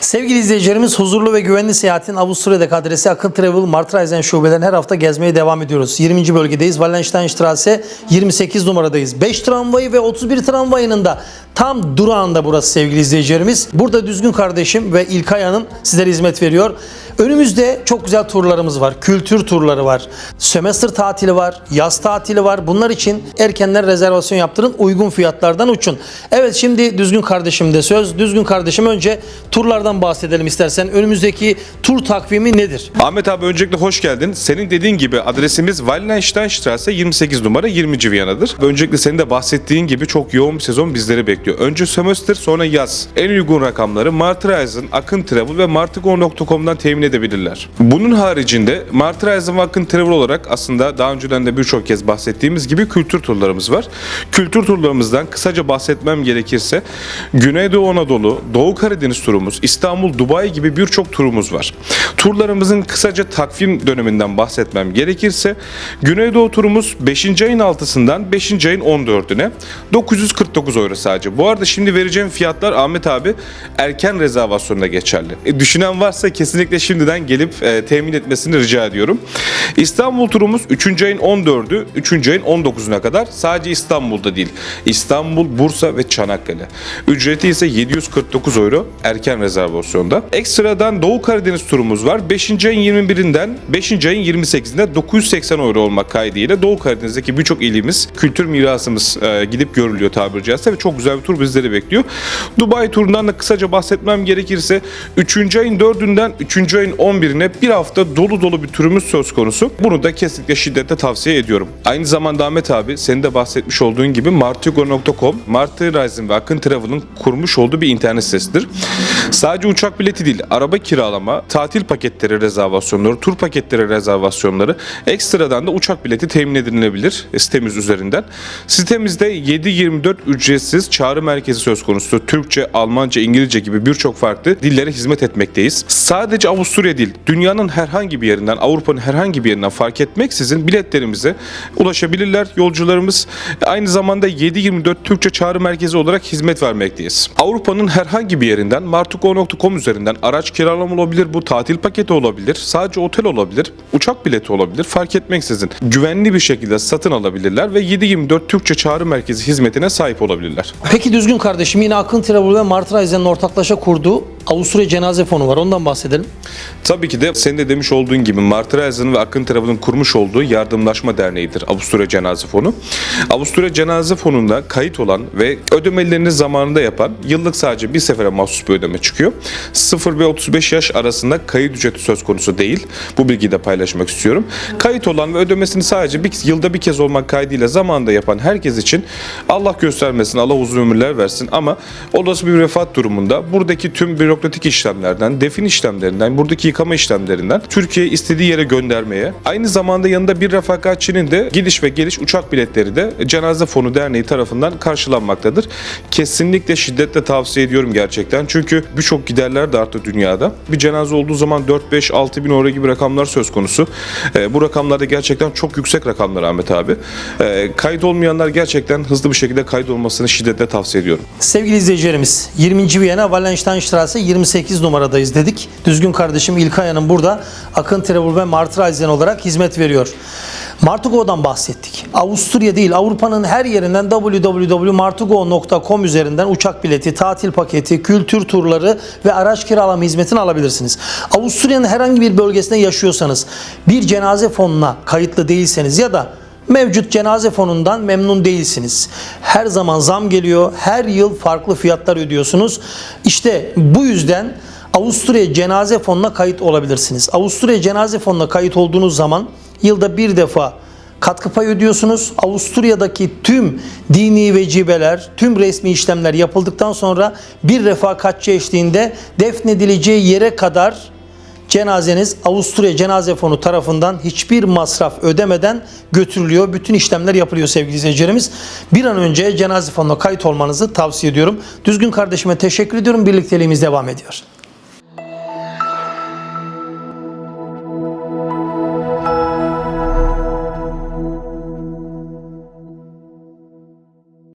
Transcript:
Sevgili izleyicilerimiz huzurlu ve güvenli seyahatin Avusturya'daki adresi Akın Travel Martreisen şubelerin her hafta gezmeye devam ediyoruz. 20. bölgedeyiz. Wallensteinstraße 28 numaradayız. 5 tramvayı ve 31 tramvayının da tam durağında burası sevgili izleyicilerimiz. Burada Düzgün kardeşim ve İlkay Hanım sizlere hizmet veriyor. Önümüzde çok güzel turlarımız var. Kültür turları var. Sömestr tatili var. Yaz tatili var. Bunlar için erkenden rezervasyon yaptırın. Uygun fiyatlardan uçun. Evet şimdi Düzgün kardeşimde söz. Düzgün kardeşim önce turlardan bahsedelim istersen. Önümüzdeki tur takvimi nedir? Ahmet abi öncelikle hoş geldin. Senin dediğin gibi adresimiz Wallensteinstraße 28 numara 20. Viyana'dır. Öncelikle senin de bahsettiğin gibi çok yoğun bir sezon bizleri bekliyor. Önce sömestr sonra yaz. En uygun rakamları Martreisen, Akın Travel ve martigo.com'dan temin edebilirler. Bunun haricinde Martreisen ve Akın Travel olarak aslında daha önceden de birçok kez bahsettiğimiz gibi kültür turlarımız var. Kültür turlarımızdan kısaca bahsetmem gerekirse Güneydoğu Anadolu, Doğu Karadeniz turumuz, İstanbul, Dubai gibi birçok turumuz var. Turlarımızın kısaca takvim döneminden bahsetmem gerekirse Güneydoğu turumuz 5. ayın 6'sından 5. ayın 14'üne 949 euro sadece. Bu arada şimdi vereceğim fiyatlar Ahmet abi erken rezervasyonda geçerli. E, düşünen varsa kesinlikle şimdiden gelip e, temin etmesini rica ediyorum. İstanbul turumuz 3. ayın 14'ü 3. ayın 19'una kadar sadece İstanbul'da değil. İstanbul, Bursa ve Çanakkale. Ücreti ise 749 euro erken rezervasyonda. Ekstradan Doğu Karadeniz turumuz var. 5. ayın 21'inden 5. ayın 28'inde 980 euro olmak kaydıyla Doğu Karadeniz'deki birçok ilimiz, kültür mirasımız e, gidip görülüyor tabiri caizse ve çok güzel bir tur bizleri bekliyor. Dubai turundan da kısaca bahsetmem gerekirse 3. ayın 4'ünden 3. ayın 11'ine bir hafta dolu dolu bir turumuz söz konusu. Bunu da kesinlikle şiddetle tavsiye ediyorum. Aynı zamanda Ahmet abi senin de bahsetmiş olduğun gibi martigo.com, Martı Rising ve Akın Travel'ın kurmuş olduğu bir internet sitesidir. Sadece uçak bileti değil, araba kiralama, tatil paketleri rezervasyonları, tur paketleri rezervasyonları, ekstradan da uçak bileti temin edilebilir sitemiz üzerinden. Sitemizde 7-24 ücretsiz çağrı merkezi söz konusu. Türkçe, Almanca, İngilizce gibi birçok farklı dillere hizmet etmekteyiz. Sadece Avusturya değil, dünyanın herhangi bir yerinden, Avrupa'nın herhangi bir yerinden fark etmeksizin biletlerimize ulaşabilirler yolcularımız. Aynı zamanda 7-24 Türkçe çağrı merkezi olarak hizmet vermekteyiz. Avrupa'nın herhangi bir yerinden martuko.com üzerinden araç kiralama olabilir, bu tatil paketi olabilir, sadece otel olabilir, uçak bileti olabilir fark etmeksizin güvenli bir şekilde satın alabilirler ve 7-24 Türkçe çağrı merkezi hizmetine sahip olabilirler. Peki Düzgün kardeşim yine Akın Travel ve Martraisen'in ortaklaşa kurduğu Avusturya Cenaze Fonu var. Ondan bahsedelim. Tabii ki de senin de demiş olduğun gibi Martreisen ve Akın Travel'ın kurmuş olduğu Yardımlaşma Derneği'dir Avusturya Cenaze Fonu. Avusturya Cenaze Fonu'nda kayıt olan ve ödemelerini zamanında yapan yıllık sadece bir sefere mahsus bir ödeme çıkıyor. 0 ve 35 yaş arasında kayıt ücreti söz konusu değil. Bu bilgiyi de paylaşmak istiyorum. Kayıt olan ve ödemesini sadece bir yılda bir kez olmak kaydıyla zamanında yapan herkes için Allah göstermesin, Allah uzun ömürler versin ama olası bir vefat durumunda buradaki tüm bürokratik işlemlerden, defin işlemlerinden, buradaki yıkama işlemlerinden Türkiye istediği yere göndermeye, aynı zamanda yanında bir refakatçinin de gidiş ve geliş uçak biletleri de Cenaze Fonu Derneği tarafından karşılanmaktadır. Kesinlikle şiddetle tavsiye ediyorum gerçekten. Çünkü birçok giderler de arttı dünyada. Bir cenaze olduğu zaman 4-5-6 bin euro gibi rakamlar söz konusu. Ee, bu rakamlar da gerçekten çok yüksek rakamlar Ahmet abi. Ee, kayıt olmayanlar gerçekten hızlı bir şekilde kayıt olmasını şiddetle tavsiye ediyorum. Sevgili izleyicilerimiz 20. Viyana Wallensteinstraße 28 numaradayız dedik. Düzgün kardeşim İlkay Hanım burada Akın Travel ve Martreisen olarak hizmet veriyor. Martugo'dan bahsettik. Avusturya değil Avrupa'nın her yerinden www.martugo.com üzerinden uçak bileti, tatil paketi, kültür turları ve araç kiralama hizmetini alabilirsiniz. Avusturya'nın herhangi bir bölgesinde yaşıyorsanız, bir cenaze fonuna kayıtlı değilseniz ya da Mevcut cenaze fonundan memnun değilsiniz. Her zaman zam geliyor. Her yıl farklı fiyatlar ödüyorsunuz. İşte bu yüzden Avusturya Cenaze Fonu'na kayıt olabilirsiniz. Avusturya Cenaze Fonu'na kayıt olduğunuz zaman yılda bir defa katkı payı ödüyorsunuz. Avusturya'daki tüm dini vecibeler, tüm resmi işlemler yapıldıktan sonra bir refakatçi eşliğinde defnedileceği yere kadar cenazeniz Avusturya Cenaze Fonu tarafından hiçbir masraf ödemeden götürülüyor. Bütün işlemler yapılıyor sevgili izleyicilerimiz. Bir an önce cenaze fonuna kayıt olmanızı tavsiye ediyorum. Düzgün kardeşime teşekkür ediyorum. Birlikteliğimiz devam ediyor.